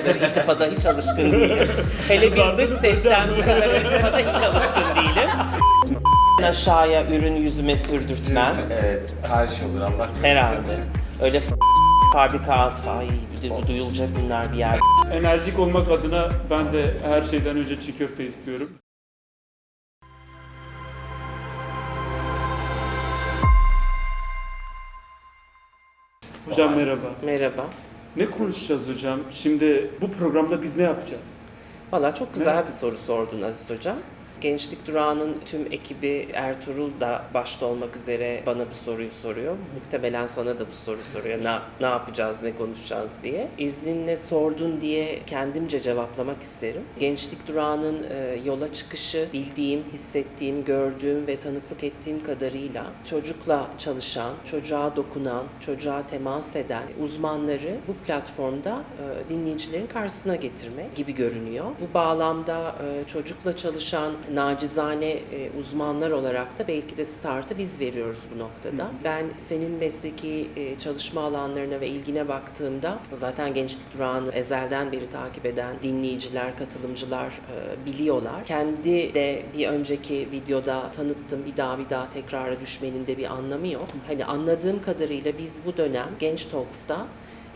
kadar iltifada hiç alışkın değilim. Hele bir dış sesten bu kadar iltifada hiç alışkın değilim. Aşağıya ürün yüzüme sürdürtmem. Evet, her şey olur Allah korusun. Herhalde. Öyle fabrika altı, ay bir de bu duyulacak bunlar bir yer. Enerjik olmak adına ben de her şeyden önce çiğ köfte istiyorum. Hocam merhaba. Merhaba. Ne konuşacağız hocam? Şimdi bu programda biz ne yapacağız? Valla çok güzel bir soru sordun Aziz Hocam. Gençlik Durağı'nın tüm ekibi Ertuğrul da başta olmak üzere bana bu soruyu soruyor. Muhtemelen sana da bu soru soruyor. Ne, ne yapacağız, ne konuşacağız diye. İzinle sordun diye kendimce cevaplamak isterim. Gençlik Durağı'nın e, yola çıkışı bildiğim, hissettiğim, gördüğüm ve tanıklık ettiğim kadarıyla çocukla çalışan, çocuğa dokunan, çocuğa temas eden uzmanları bu platformda e, dinleyicilerin karşısına getirmek gibi görünüyor. Bu bağlamda e, çocukla çalışan nacizane e, uzmanlar olarak da belki de startı biz veriyoruz bu noktada. Ben senin mesleki e, çalışma alanlarına ve ilgine baktığımda zaten Gençlik Durağı'nı ezelden beri takip eden dinleyiciler, katılımcılar e, biliyorlar. Kendi de bir önceki videoda tanıttım. Bir daha bir daha tekrara düşmenin de bir anlamı yok. Hani anladığım kadarıyla biz bu dönem Genç Talks'ta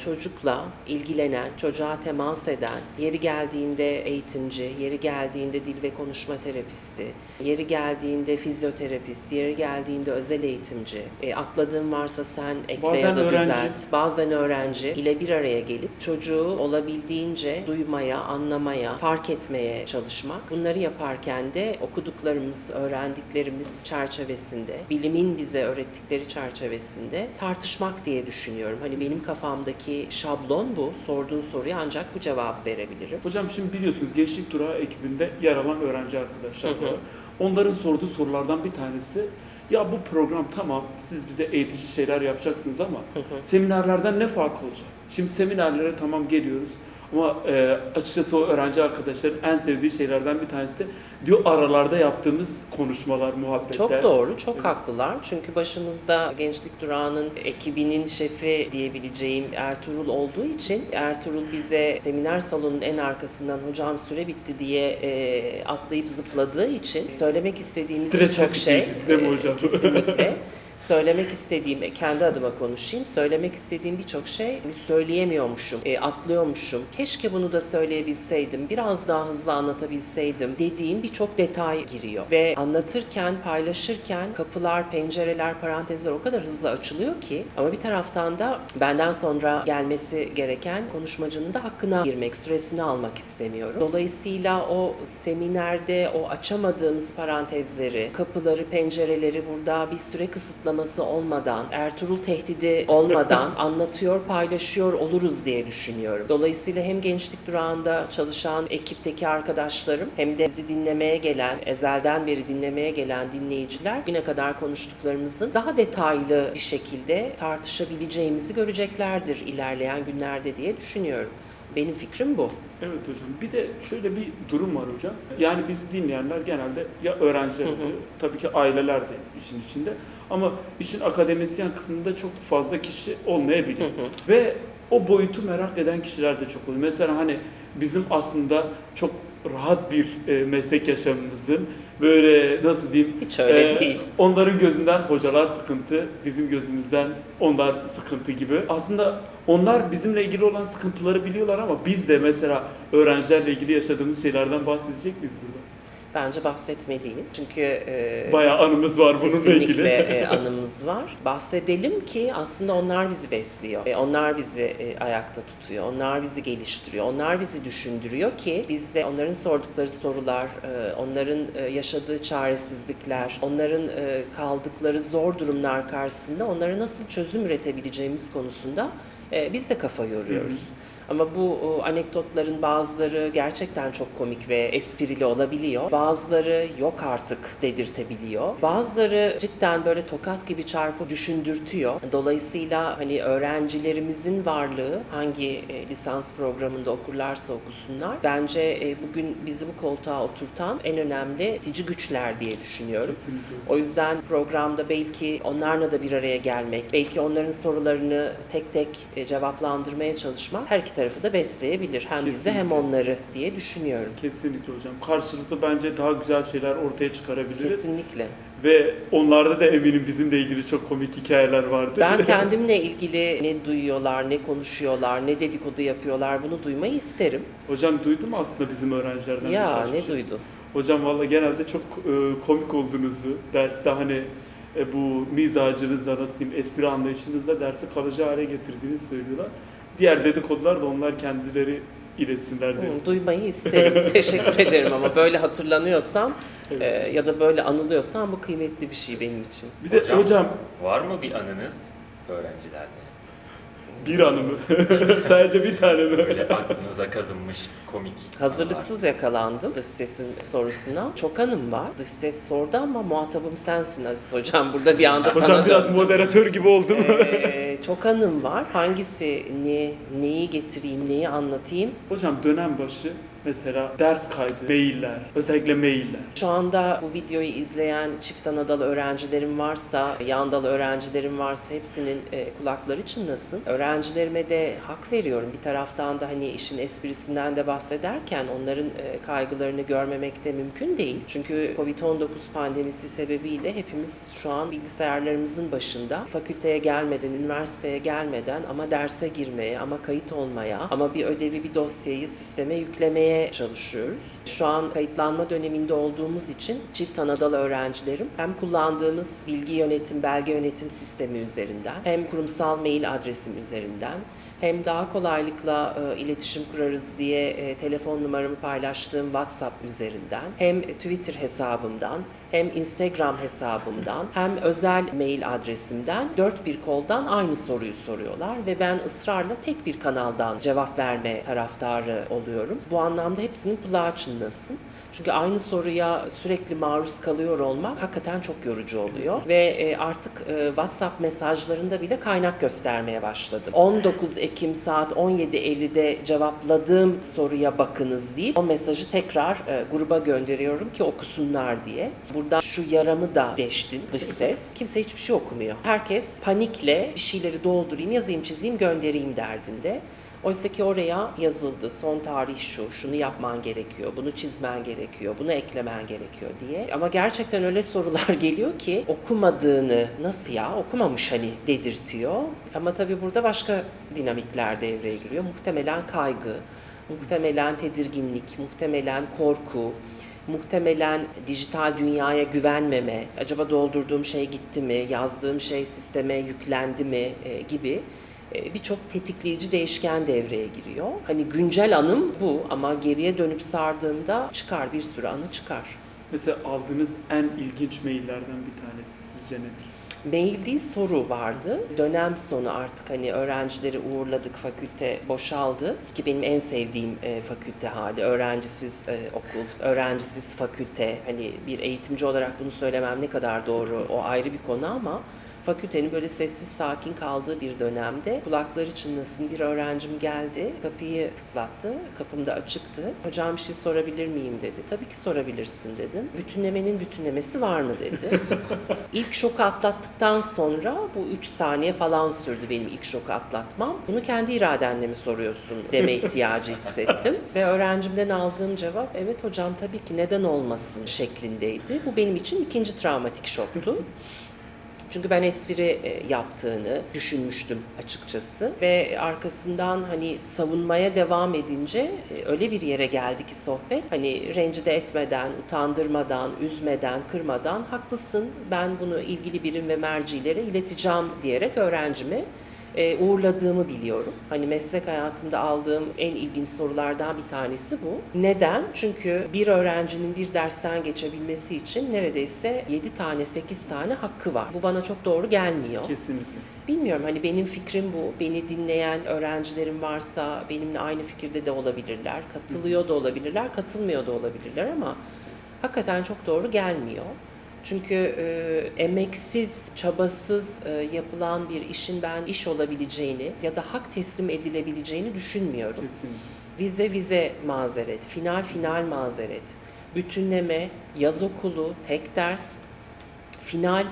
çocukla ilgilenen, çocuğa temas eden, yeri geldiğinde eğitimci, yeri geldiğinde dil ve konuşma terapisti, yeri geldiğinde fizyoterapist, yeri geldiğinde özel eğitimci, e, atladığın varsa sen ekle Bazen ya da öğrenci. düzelt, bazen öğrenci ile bir araya gelip çocuğu olabildiğince duymaya, anlamaya, fark etmeye çalışmak. Bunları yaparken de okuduklarımız, öğrendiklerimiz çerçevesinde, bilimin bize öğrettikleri çerçevesinde tartışmak diye düşünüyorum. Hani benim kafamdaki şablon bu. Sorduğun soruya ancak bu cevabı verebilirim. Hocam şimdi biliyorsunuz Gençlik Durağı ekibinde yer alan öğrenci arkadaşlar Hı hı. var. Onların sorduğu sorulardan bir tanesi ya bu program tamam siz bize eğitici şeyler yapacaksınız ama seminerlerden ne fark olacak? Şimdi seminerlere tamam geliyoruz ama e, açıkçası o öğrenci arkadaşların en sevdiği şeylerden bir tanesi de diyor aralarda yaptığımız konuşmalar, muhabbetler. Çok doğru, çok haklılar. Çünkü başımızda Gençlik Durağı'nın ekibinin şefi diyebileceğim Ertuğrul olduğu için Ertuğrul bize seminer salonunun en arkasından hocam süre bitti diye e, atlayıp zıpladığı için söylemek istediğimiz birçok şey e, hocam? kesinlikle söylemek istediğim, e, kendi adıma konuşayım, söylemek istediğim birçok şey söyleyemiyormuşum, e, atlıyormuşum. Keşke bunu da söyleyebilseydim, biraz daha hızlı anlatabilseydim dediğim birçok detay giriyor. Ve anlatırken, paylaşırken kapılar, pencereler, parantezler o kadar hızlı açılıyor ki ama bir taraftan da benden sonra gelmesi gereken konuşmacının da hakkına girmek, süresini almak istemiyorum. Dolayısıyla o seminerde o açamadığımız parantezleri, kapıları, pencereleri burada bir süre kısıtlaması olmadan, Ertuğrul tehdidi olmadan anlatıyor, paylaşıyor oluruz diye düşünüyorum. Dolayısıyla hem Gençlik Durağı'nda çalışan ekipteki arkadaşlarım hem de bizi dinlemeye gelen, ezelden beri dinlemeye gelen dinleyiciler güne kadar konuştuklarımızın daha detaylı bir şekilde tartışabileceğimizi göreceklerdir ilerleyen günlerde diye düşünüyorum. Benim fikrim bu. Evet hocam. Bir de şöyle bir durum var hocam. Yani biz dinleyenler genelde ya öğrenciler tabii ki aileler de işin içinde. Ama işin akademisyen kısmında çok fazla kişi olmayabiliyor. Ve o boyutu merak eden kişiler de çok oluyor. Mesela hani bizim aslında çok rahat bir e, meslek yaşamımızın böyle nasıl diyeyim Hiç öyle e, değil. onların gözünden hocalar sıkıntı, bizim gözümüzden onlar sıkıntı gibi. Aslında onlar bizimle ilgili olan sıkıntıları biliyorlar ama biz de mesela öğrencilerle ilgili yaşadığımız şeylerden bahsedecek miyiz burada? Bence bahsetmeliyiz. Çünkü e, Bayağı anımız var bununla ilgili. e, anımız var. Bahsedelim ki aslında onlar bizi besliyor. E, onlar bizi e, ayakta tutuyor. Onlar bizi geliştiriyor. Onlar bizi düşündürüyor ki biz de onların sordukları sorular, e, onların e, yaşadığı çaresizlikler, onların e, kaldıkları zor durumlar karşısında onlara nasıl çözüm üretebileceğimiz konusunda e, biz de kafa yoruyoruz. Ama bu anekdotların bazıları gerçekten çok komik ve esprili olabiliyor. Bazıları yok artık dedirtebiliyor. Bazıları cidden böyle tokat gibi çarpıp düşündürtüyor. Dolayısıyla hani öğrencilerimizin varlığı hangi e, lisans programında okurlarsa okusunlar bence e, bugün bizi bu koltuğa oturtan en önemli itici güçler diye düşünüyorum. Kesinlikle. O yüzden programda belki onlarla da bir araya gelmek, belki onların sorularını tek tek e, cevaplandırmaya çalışmak her iki tarafı da besleyebilir. Hem bizi hem onları diye düşünüyorum. Kesinlikle hocam. Karşılıklı bence daha güzel şeyler ortaya çıkarabiliriz. Kesinlikle. Ve onlarda da eminim bizimle ilgili çok komik hikayeler vardır. Ben kendimle ilgili ne duyuyorlar, ne konuşuyorlar, ne dedikodu yapıyorlar bunu duymayı isterim. Hocam duydum aslında bizim öğrencilerden Ya ne kişi. duydun? Hocam valla genelde çok e, komik olduğunuzu, derste hani e, bu mizacınızla nasıl diyeyim espri anlayışınızla dersi kalıcı hale getirdiğinizi söylüyorlar. Diğer dedikodular da onlar kendileri iletsinler diye. Hı, duymayı isterim. Teşekkür ederim ama böyle hatırlanıyorsam Evet. e, ya da böyle anılıyorsam bu kıymetli bir şey benim için. Bir de Hocam- hocam Var mı bir anınız öğrencilerle? Bir anı mı? Sadece bir tane mi? Böyle aklınıza kazınmış komik Hazırlıksız yakalandım dış sesin sorusuna. Çok anım var. Dış ses sordu ama muhatabım sensin Aziz Hocam. Burada bir anda Hocam sana biraz döndüm. moderatör gibi oldum. Ee, çok anım var. Hangisi ne, neyi getireyim, neyi anlatayım? Hocam dönem başı mesela ders kaydı, mailler, özellikle mailler. Şu anda bu videoyu izleyen çift anadalı öğrencilerim varsa, yandalı öğrencilerim varsa hepsinin e, kulakları çınlasın. Öğrencilerime de hak veriyorum. Bir taraftan da hani işin esprisinden de bahsederken onların e, kaygılarını görmemek de mümkün değil. Çünkü Covid-19 pandemisi sebebiyle hepimiz şu an bilgisayarlarımızın başında fakülteye gelmeden, üniversiteye gelmeden ama derse girmeye, ama kayıt olmaya, ama bir ödevi, bir dosyayı sisteme yüklemeye çalışıyoruz. Şu an kayıtlanma döneminde olduğumuz için çift anadolu öğrencilerim hem kullandığımız bilgi yönetim, belge yönetim sistemi üzerinden hem kurumsal mail adresim üzerinden hem daha kolaylıkla e, iletişim kurarız diye e, telefon numaramı paylaştığım WhatsApp üzerinden hem Twitter hesabımdan hem Instagram hesabımdan hem özel mail adresimden dört bir koldan aynı soruyu soruyorlar ve ben ısrarla tek bir kanaldan cevap verme taraftarı oluyorum. Bu anlamda hepsinin kulağı çınlasın. Çünkü aynı soruya sürekli maruz kalıyor olmak hakikaten çok yorucu oluyor. Ve e, artık e, WhatsApp mesajlarında bile kaynak göstermeye başladım. 19 Ekim saat 17.50'de cevapladığım soruya bakınız deyip o mesajı tekrar e, gruba gönderiyorum ki okusunlar diye. Burada şu yaramı da deştin dış ses. Kimse hiçbir şey okumuyor. Herkes panikle bir şeyleri doldurayım, yazayım, çizeyim, göndereyim derdinde. Oysa ki oraya yazıldı, son tarih şu, şunu yapman gerekiyor, bunu çizmen gerekiyor, bunu eklemen gerekiyor diye. Ama gerçekten öyle sorular geliyor ki okumadığını nasıl ya okumamış hani dedirtiyor. Ama tabii burada başka dinamikler devreye giriyor. Muhtemelen kaygı, muhtemelen tedirginlik, muhtemelen korku, muhtemelen dijital dünyaya güvenmeme, acaba doldurduğum şey gitti mi, yazdığım şey sisteme yüklendi mi e, gibi birçok tetikleyici değişken devreye giriyor. Hani güncel anım bu ama geriye dönüp sardığımda çıkar bir sürü anı çıkar. Mesela aldığınız en ilginç maillerden bir tanesi sizce nedir? Mail değil soru vardı. Dönem sonu artık hani öğrencileri uğurladık, fakülte boşaldı. Ki benim en sevdiğim e, fakülte hali. Öğrencisiz e, okul, öğrencisiz fakülte. Hani bir eğitimci olarak bunu söylemem ne kadar doğru o ayrı bir konu ama fakültenin böyle sessiz sakin kaldığı bir dönemde kulakları çınlasın bir öğrencim geldi. Kapıyı tıklattı kapım da açıktı. Hocam bir şey sorabilir miyim? dedi. Tabii ki sorabilirsin dedim. Bütünlemenin bütünlemesi var mı? dedi. İlk şoku atlattıktan sonra bu 3 saniye falan sürdü benim ilk şoku atlatmam. Bunu kendi iradenle mi soruyorsun? deme ihtiyacı hissettim. Ve öğrencimden aldığım cevap evet hocam tabii ki neden olmasın? şeklindeydi. Bu benim için ikinci travmatik şoktu. Çünkü ben espri e, yaptığını düşünmüştüm açıkçası. Ve arkasından hani savunmaya devam edince e, öyle bir yere geldi ki sohbet. Hani rencide etmeden, utandırmadan, üzmeden, kırmadan haklısın. Ben bunu ilgili birim ve mercilere ileteceğim diyerek öğrencimi e, uğurladığımı biliyorum. Hani meslek hayatımda aldığım en ilginç sorulardan bir tanesi bu. Neden? Çünkü bir öğrencinin bir dersten geçebilmesi için neredeyse 7 tane 8 tane hakkı var. Bu bana çok doğru gelmiyor. Kesinlikle. Bilmiyorum hani benim fikrim bu. Beni dinleyen öğrencilerim varsa benimle aynı fikirde de olabilirler. Katılıyor da olabilirler, katılmıyor da olabilirler ama hakikaten çok doğru gelmiyor. Çünkü e, emeksiz, çabasız e, yapılan bir işin ben iş olabileceğini ya da hak teslim edilebileceğini düşünmüyorum. Kesinlikle. Vize vize mazeret, final final mazeret, bütünleme, yaz okulu, tek ders, final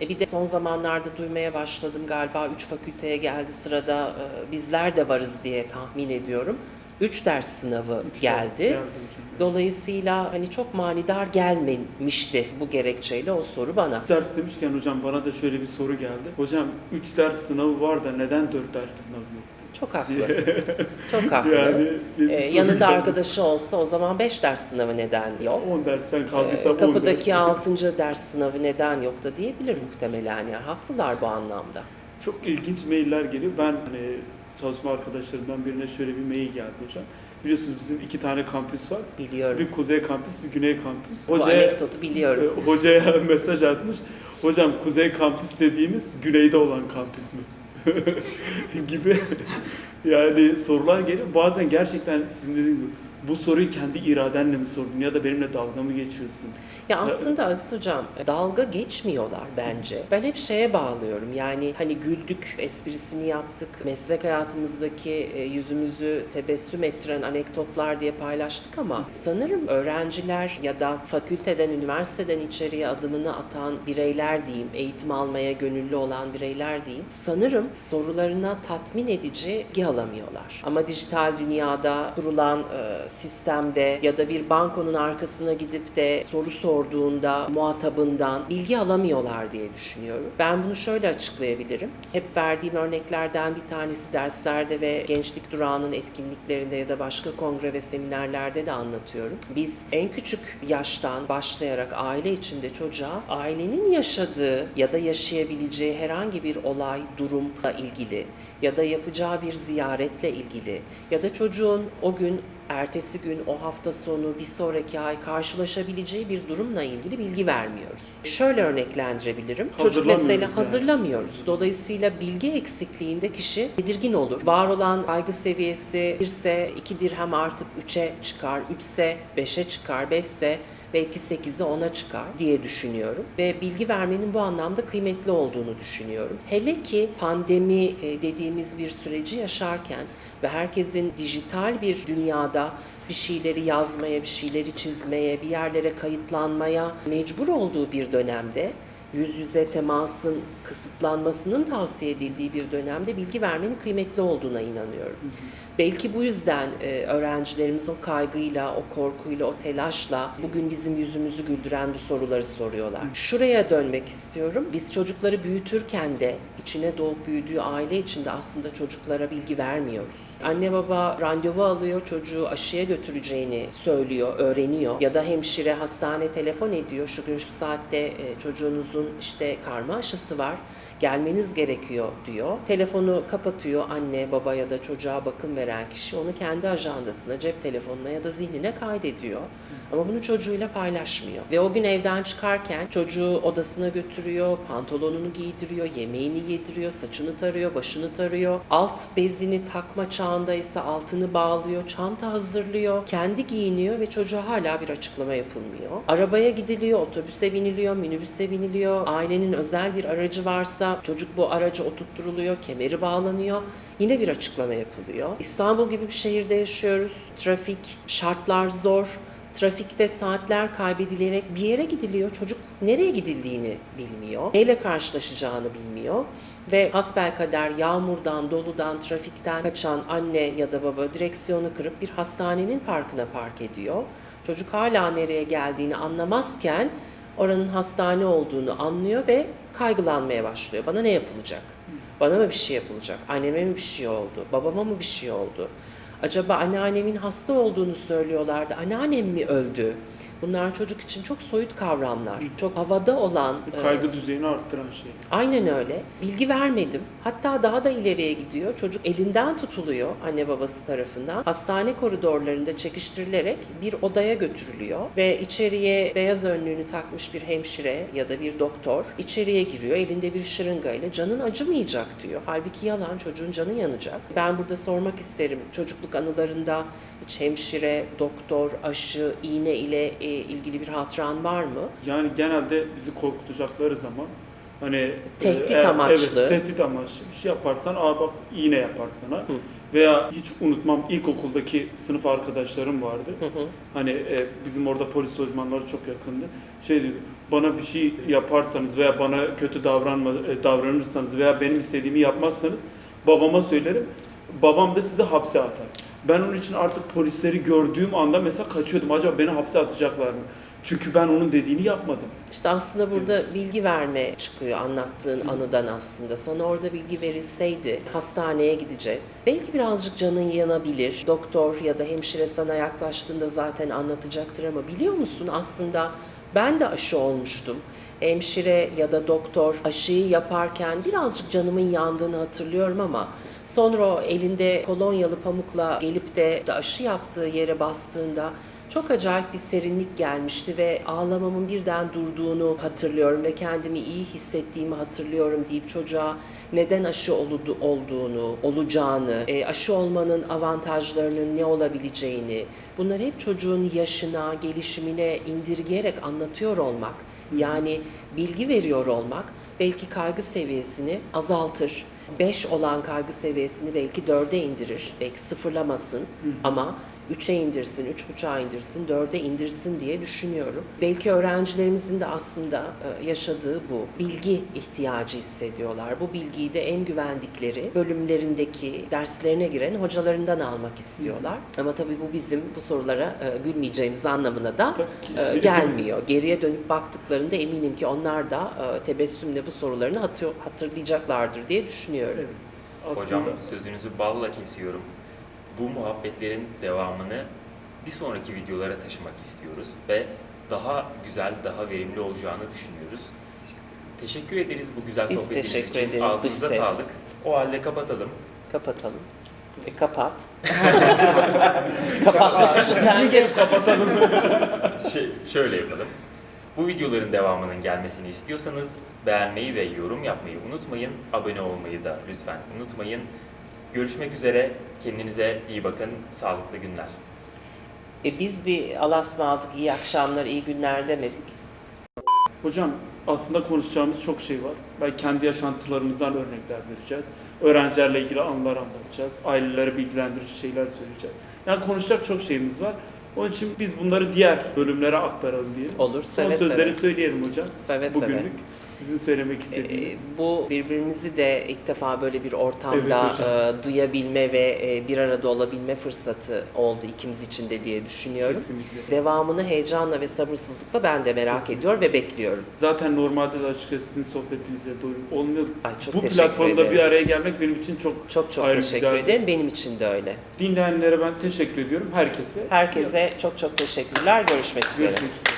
E bir de son zamanlarda duymaya başladım galiba 3 fakülteye geldi sırada e, bizler de varız diye tahmin ediyorum. 3 ders sınavı Üç geldi. ders geldi. Dolayısıyla hani çok manidar gelmemişti bu gerekçeyle o soru bana. Üç ders demişken hocam bana da şöyle bir soru geldi. Hocam 3 ders sınavı var da neden 4 ders sınavı yok? Çok haklı. Çok haklı. Yani Ee, yanında arkadaşı olsa o zaman 5 ders sınavı neden yok? 10 dersten Ee, kaldıysam 10 kapıdaki ders. 6. ders sınavı neden yok da diyebilir muhtemelen yani. Haklılar bu anlamda. Çok ilginç mailler geliyor. Ben hani çalışma arkadaşlarımdan birine şöyle bir mail geldi hocam. Biliyorsunuz bizim iki tane kampüs var. Biliyorum. Bir kuzey kampüs, bir güney kampüs. bu anekdotu biliyorum. e, hocaya mesaj atmış. Hocam kuzey kampüs dediğiniz güneyde olan kampüs mü? gibi yani sorular geliyor. Bazen gerçekten sizin dediğiniz gibi bu soruyu kendi iradenle mi sordun ya da benimle dalga mı geçiyorsun? Ya aslında Aziz Hocam dalga geçmiyorlar bence. Ben hep şeye bağlıyorum yani hani güldük, esprisini yaptık, meslek hayatımızdaki e, yüzümüzü tebessüm ettiren anekdotlar diye paylaştık ama sanırım öğrenciler ya da fakülteden, üniversiteden içeriye adımını atan bireyler diyeyim, eğitim almaya gönüllü olan bireyler diyeyim, sanırım sorularına tatmin edici bilgi alamıyorlar. Ama dijital dünyada kurulan e, sistemde ya da bir bankonun arkasına gidip de soru sorduğunda muhatabından bilgi alamıyorlar diye düşünüyorum. Ben bunu şöyle açıklayabilirim. Hep verdiğim örneklerden bir tanesi derslerde ve gençlik durağının etkinliklerinde ya da başka kongre ve seminerlerde de anlatıyorum. Biz en küçük yaştan başlayarak aile içinde çocuğa ailenin yaşadığı ya da yaşayabileceği herhangi bir olay, durumla ilgili ya da yapacağı bir ziyaretle ilgili ya da çocuğun o gün ertesi gün, o hafta sonu, bir sonraki ay karşılaşabileceği bir durumla ilgili bilgi vermiyoruz. Şöyle örneklendirebilirim. Çocuk mesela hazırlamıyoruz. Dolayısıyla bilgi eksikliğinde kişi tedirgin olur. Var olan kaygı seviyesi 1 ise 2 dirhem artıp 3'e çıkar, 3 ise 5'e çıkar, 5 ise belki 8'e 10'a çıkar diye düşünüyorum. Ve bilgi vermenin bu anlamda kıymetli olduğunu düşünüyorum. Hele ki pandemi e, dediğimiz bir süreci yaşarken ve herkesin dijital bir dünyada bir şeyleri yazmaya, bir şeyleri çizmeye, bir yerlere kayıtlanmaya mecbur olduğu bir dönemde yüz yüze temasın kısıtlanmasının tavsiye edildiği bir dönemde bilgi vermenin kıymetli olduğuna inanıyorum. Belki bu yüzden e, öğrencilerimiz o kaygıyla, o korkuyla, o telaşla bugün bizim yüzümüzü güldüren bu soruları soruyorlar. Şuraya dönmek istiyorum. Biz çocukları büyütürken de içine doğup büyüdüğü aile içinde aslında çocuklara bilgi vermiyoruz. Anne baba randevu alıyor, çocuğu aşıya götüreceğini söylüyor, öğreniyor. Ya da hemşire hastane telefon ediyor. Şu gün şu saatte e, çocuğunuzun işte karma aşısı var gelmeniz gerekiyor diyor. Telefonu kapatıyor anne, baba ya da çocuğa bakım veren kişi. Onu kendi ajandasına, cep telefonuna ya da zihnine kaydediyor. Ama bunu çocuğuyla paylaşmıyor. Ve o gün evden çıkarken çocuğu odasına götürüyor, pantolonunu giydiriyor, yemeğini yediriyor, saçını tarıyor, başını tarıyor. Alt bezini takma çağındaysa altını bağlıyor, çanta hazırlıyor, kendi giyiniyor ve çocuğa hala bir açıklama yapılmıyor. Arabaya gidiliyor, otobüse biniliyor, minibüse biniliyor. Ailenin özel bir aracı varsa çocuk bu araca oturtturuluyor, kemeri bağlanıyor. Yine bir açıklama yapılıyor. İstanbul gibi bir şehirde yaşıyoruz. Trafik, şartlar zor. Trafikte saatler kaybedilerek bir yere gidiliyor. Çocuk nereye gidildiğini bilmiyor. Neyle karşılaşacağını bilmiyor. Ve hasbelkader yağmurdan, doludan, trafikten kaçan anne ya da baba direksiyonu kırıp bir hastanenin parkına park ediyor. Çocuk hala nereye geldiğini anlamazken oranın hastane olduğunu anlıyor ve kaygılanmaya başlıyor. Bana ne yapılacak? Bana mı bir şey yapılacak? Anneme mi bir şey oldu? Babama mı bir şey oldu? Acaba anneannemin hasta olduğunu söylüyorlardı. Anneannem mi öldü? Bunlar çocuk için çok soyut kavramlar. Çok havada olan e, Kaygı düzeyini arttıran şey. Aynen öyle. Bilgi vermedim. Hatta daha da ileriye gidiyor. Çocuk elinden tutuluyor anne babası tarafından. Hastane koridorlarında çekiştirilerek bir odaya götürülüyor ve içeriye beyaz önlüğünü takmış bir hemşire ya da bir doktor içeriye giriyor. Elinde bir şırıngayla canın acımayacak diyor. Halbuki yalan çocuğun canı yanacak. Ben burada sormak isterim. Çocukluk anılarında hiç hemşire, doktor, aşı, iğne ile e, ilgili bir hatıran var mı? Yani genelde bizi korkutacakları zaman hani Tehdit eğer- amaçlı. Evet, tehdit amaçlı bir şey yaparsan aa bak iğne yapar sana. Veya hiç unutmam ilkokuldaki sınıf arkadaşlarım vardı. Hı hı. Hani e, bizim orada polis lojmanları çok yakındı. Şey diyordu, bana bir şey yaparsanız veya bana kötü davranma, e, davranırsanız veya benim istediğimi yapmazsanız babama söylerim. Babam da sizi hapse atar. Ben onun için artık polisleri gördüğüm anda mesela kaçıyordum. Acaba beni hapse atacaklar mı? Çünkü ben onun dediğini yapmadım. İşte aslında burada bilgi verme çıkıyor anlattığın Hı. anıdan aslında. Sana orada bilgi verilseydi hastaneye gideceğiz. Belki birazcık canın yanabilir. Doktor ya da hemşire sana yaklaştığında zaten anlatacaktır ama biliyor musun aslında ben de aşı olmuştum. Hemşire ya da doktor aşıyı yaparken birazcık canımın yandığını hatırlıyorum ama sonra elinde kolonyalı pamukla gelip de aşı yaptığı yere bastığında çok acayip bir serinlik gelmişti ve ağlamamın birden durduğunu hatırlıyorum ve kendimi iyi hissettiğimi hatırlıyorum deyip çocuğa neden aşı oludu, olduğunu, olacağını, e, aşı olmanın avantajlarının ne olabileceğini, bunları hep çocuğun yaşına, gelişimine indirgeyerek anlatıyor olmak, yani bilgi veriyor olmak belki kaygı seviyesini azaltır. 5 olan kaygı seviyesini belki 4'e indirir. Belki sıfırlamasın ama 3'e indirsin, 3.5'a indirsin, 4'e indirsin diye düşünüyorum. Belki öğrencilerimizin de aslında e, yaşadığı bu. Bilgi ihtiyacı hissediyorlar. Bu bilgiyi de en güvendikleri bölümlerindeki derslerine giren hocalarından almak istiyorlar. Ama tabii bu bizim bu sorulara e, gülmeyeceğimiz anlamına da Tabii e, gelmiyor. Geriye dönüp baktıklarında eminim ki onlar da tebessümle bu sorularını hatır- hatırlayacaklardır diye düşünüyorum. Evet. Aslında Hocam sözünüzü balla kesiyorum. Bu muhabbetlerin devamını bir sonraki videolara taşımak istiyoruz ve daha güzel, daha verimli olacağını düşünüyoruz. Teşekkür ederiz bu güzel Biz sohbetiniz teşekkür için. ederiz, Ağzınıza dış ses. sağlık. O halde kapatalım. Kapatalım. E kapat. Kapatma tuşu sende. kapatalım. Şey, şöyle yapalım. Bu videoların devamının gelmesini istiyorsanız beğenmeyi ve yorum yapmayı unutmayın. Abone olmayı da lütfen unutmayın. Görüşmek üzere. Kendinize iyi bakın. Sağlıklı günler. E biz bir alasma aldık. iyi akşamlar, iyi günler demedik. Hocam aslında konuşacağımız çok şey var. Ben kendi yaşantılarımızdan örnekler vereceğiz. Öğrencilerle ilgili anılar anlatacağız. Aileleri bilgilendirici şeyler söyleyeceğiz. Yani konuşacak çok şeyimiz var. Onun için biz bunları diğer bölümlere aktaralım diyelim. Olur, Son seve sözleri seve. söyleyelim hocam. Seve seve. Bugünlük sizin söylemek E, istediğiniz. bu birbirimizi de ilk defa böyle bir Evet ortamda hocam. e, duyabilme ve e, bir arada olabilme fırsatı oldu ikimiz için de diye düşünüyorum. Kesinlikle. Devamını heyecanla ve sabırsızlıkla ben de merak Kesinlikle. ediyor ve bekliyorum. Zaten normalde de açıkçası sizin sohbetinize doyum olmuyor. Ay çok Bu platformda ederim. bir araya gelmek benim için çok Çok çok Ayrı teşekkür güzeldi. ederim. Benim için de öyle. dinleyenlere ben teşekkür ediyorum. Herkese. Herkese çok çok teşekkürler. Görüşmek üzere. Görüşmek üzere.